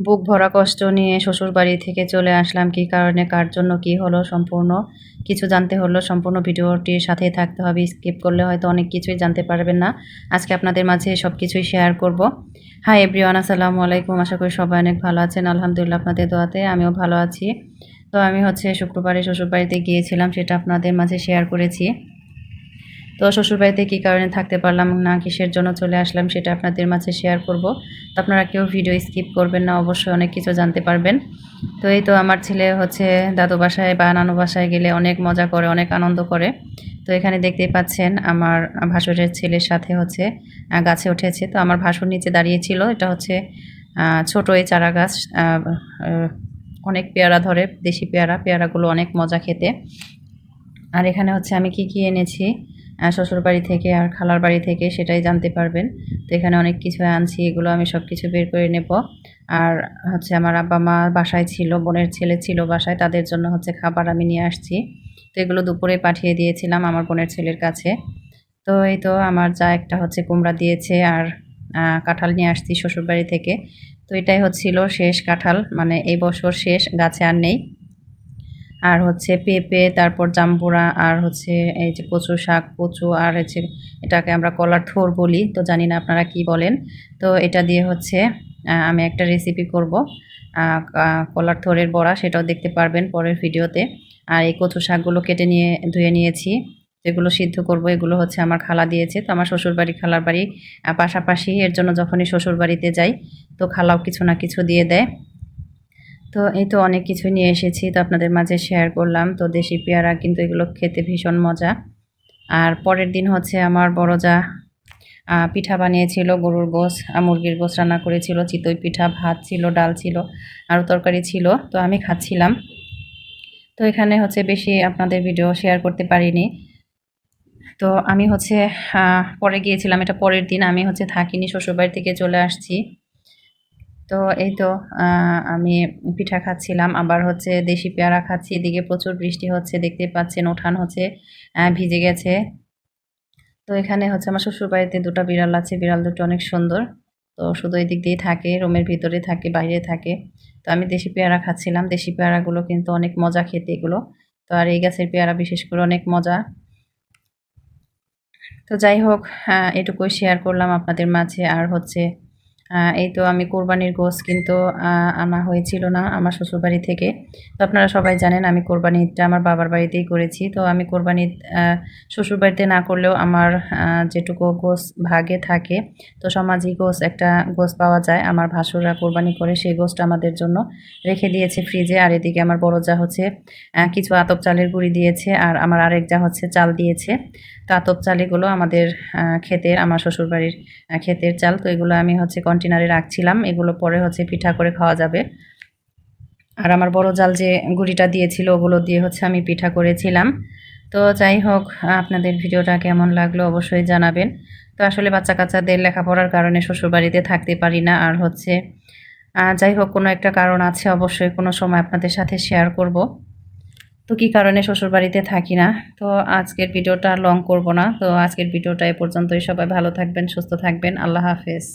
বুক ভরা কষ্ট নিয়ে শ্বশুর বাড়ি থেকে চলে আসলাম। কী কারণে, কার জন্য, কি হলো সম্পূর্ণ কিছু জানতে হলো। সম্পূর্ণ ভিডিওটির সাথে থাকতে হবে, স্কিপ করলে হয়তো অনেক কিছুই জানতে পারবেন না। আজকে আপনাদের মাঝে সব কিছুই শেয়ার করব। হাই এভরিওয়ান, আসসালামু আলাইকুম। আশা করি সবাই অনেক ভালো আছেন। আলহামদুলিল্লাহ, আপনাদের দোয়াতে আমিও ভালো আছি। তো আমি হচ্ছে শুক্রবারে শ্বশুর বাড়িতে গিয়েছিলাম, সেটা আপনাদের মাঝে শেয়ার করেছি। তো শ্বশুরবাড়িতে কী কারণে থাকতে পারলাম না, কিসের জন্য চলে আসলাম সেটা আপনাদের মাঝে শেয়ার করব। তো আপনারা কেউ ভিডিও স্কিপ করবেন না, অবশ্যই অনেক কিছু জানতে পারবেন। তো এই তো আমার ছেলে হচ্ছে দাদু বাসায় বা নানু বাসায় গেলে অনেক মজা করে, অনেক আনন্দ করে। তো এখানে দেখতেই পাচ্ছেন আমার ভাসুরের ছেলের সাথে হচ্ছে গাছে উঠেছে। তো আমার ভাসুর নিচে দাঁড়িয়েছিল এটা হচ্ছে ছোট এই চারা গাছ অনেক পেয়ারা ধরে, দেশি পেয়ারা, পেয়ারাগুলো অনেক মজা খেতে। আর এখানে হচ্ছে আমি কি কি এনেছি? শ্বশুর বাড়ি থেকে আর খালার বাড়ি থেকে সেটাই জানতে পারবেন। তো এখানে অনেক কিছু আনছি, এগুলো আমি সব কিছু বের করে নেব। আর হচ্ছে আমার আব্বা মা বাসায় ছিল, বোনের ছেলে ছিল বাসায়, তাদের জন্য হচ্ছে খাবার আমি নিয়ে আসছি। তো এগুলো দুপুরে পাঠিয়ে দিয়েছিলাম আমার বোনের ছেলের কাছে। তো এই তো আমার যা একটা হচ্ছে কুমড়া দিয়েছে আর কাঁঠাল নিয়ে আসছি শ্বশুরবাড়ি থেকে। তো এটাই হচ্ছিল শেষ কাঁঠাল মানে এই বছর শেষ, গাছে আর নেই। আর হচ্ছে পেঁপে, তারপর জাম্বুরা আর হচ্ছে এই যে কচু শাক, কচু আর হচ্ছে এটাকে আমরা কলার থোর বলি, তো জানি না আপনারা কি বলেন। তো এটা দিয়ে হচ্ছে আমি একটা রেসিপি করব। কলার থোরের বড়া, সেটাও দেখতে পারবেন পরের ভিডিওতে। আর এই কচু শাকগুলো কেটে নিয়ে, ধুয়ে নিয়েছি, যেগুলো সিদ্ধ করব, এগুলো হচ্ছে আমার খালা দিয়েছে। তো আমার শ্বশুরবাড়ি, খালার বাড়ি পাশাপাশি এর জন্য যখনই শ্বশুরবাড়িতে যাই, তো খালাও কিছু না কিছু দিয়ে দেয়। তো এই তো অনেক কিছু নিয়ে এসেছি, তো আপনাদের মাঝে শেয়ার করলাম। তো দেশি পেয়ারা কিন্তু এগুলো খেতে ভীষণ মজা। আর পরের দিন হচ্ছে আমার বড় যা পিঠা বানিয়েছিল, গরুর গোস মুরগির গোস রান্না করেছিল, চিতই পিঠা, ভাত ছিল, ডাল ছিল, আরও তরকারি ছিল, তো আমি খাচ্ছিলাম। তো এখানে হচ্ছে বেশি আপনাদের ভিডিও শেয়ার করতে পারিনি। তো আমি হচ্ছে পরে গিয়েছিলাম, এটা পরের দিন, আমি হচ্ছে থাকিনি, শ্বশুরবাড়ি থেকে চলে আসছি। তো এই তো আমি পিঠা খাচ্ছিলাম। আবার হচ্ছে দেশি পেয়ারা খাচ্ছি, এদিকে প্রচুর বৃষ্টি হচ্ছে, দেখতে পাচ্ছেন উঠান হচ্ছে ভিজে গেছে। তো এখানে হচ্ছে আমার শ্বশুরবাড়িতে দুটো বিড়াল আছে, বিড়াল দুটো অনেক সুন্দর। তো শুধু এই দিক দিয়েই থাকে, রুমের ভিতরে থাকে, বাইরে থাকে। তো আমি দেশি পেয়ারা খাচ্ছিলাম, দেশি পেয়ারাগুলো কিন্তু অনেক মজা খেতে এগুলো। তো আর এই গাছের পেয়ারা বিশেষ করে অনেক মজা। তো যাই হোক এটুকুই শেয়ার করলাম আপনাদের মাঝে। আর হচ্ছে এই তো আমি কোরবানির গোস কিন্তু আনা হয়েছিল না আমার শ্বশুরবাড়ি থেকে। তো আপনারা সবাই জানেন আমি কোরবানিটা আমার বাবার বাড়িতেই করেছি। তো আমি কোরবানি শ্বশুরবাড়িতে না করলেও আমার যেটুকু গোস ভাগে থাকে, তো সমাজি গোস একটা গোস পাওয়া যায়। আমার ভাসুররা কোরবানি করে সেই গোসটা আমাদের জন্য রেখে দিয়েছে ফ্রিজে। আর এদিকে আমার বড় যা হচ্ছে কিছু আতপ চালের গুঁড়ি দিয়েছে, আর আমার আরেক যা হচ্ছে চাল দিয়েছে। আতপ চাল এগুলো আমাদের ক্ষেতের, আমার শ্বশুরবাড়ির ক্ষেতের চাল। তো এগুলো আমি হচ্ছে কন্টেনারে রাখছিলাম। এগুলো পরে হচ্ছে পিঠা করে খাওয়া যাবে। আর আমার বড় জাল যে গুড়িটা দিয়েছিল, ওগুলো দিয়ে হচ্ছে আমি পিঠা করেছিলাম। তো যাই হোক, আপনাদের ভিডিওটা কেমন লাগল অবশ্যই জানাবেন। তো আসলে বাচ্চা কাচ্চাদের লেখাপড়ার কারণে শ্বশুরবাড়িতে থাকতে পারি না। আর হচ্ছে যাই হোক, কোনো একটা কারণ আছে, অবশ্যই কোনো সময় আপনাদের সাথে শেয়ার করব। তো কী কারণে শ্বশুরবাড়িতে থাকি না? তো আজকের ভিডিওটা লং করব না। তো আজকের ভিডিওটা এ পর্যন্তই। সবাই ভালো থাকবেন, সুস্থ থাকবেন। আল্লাহ হাফেজ।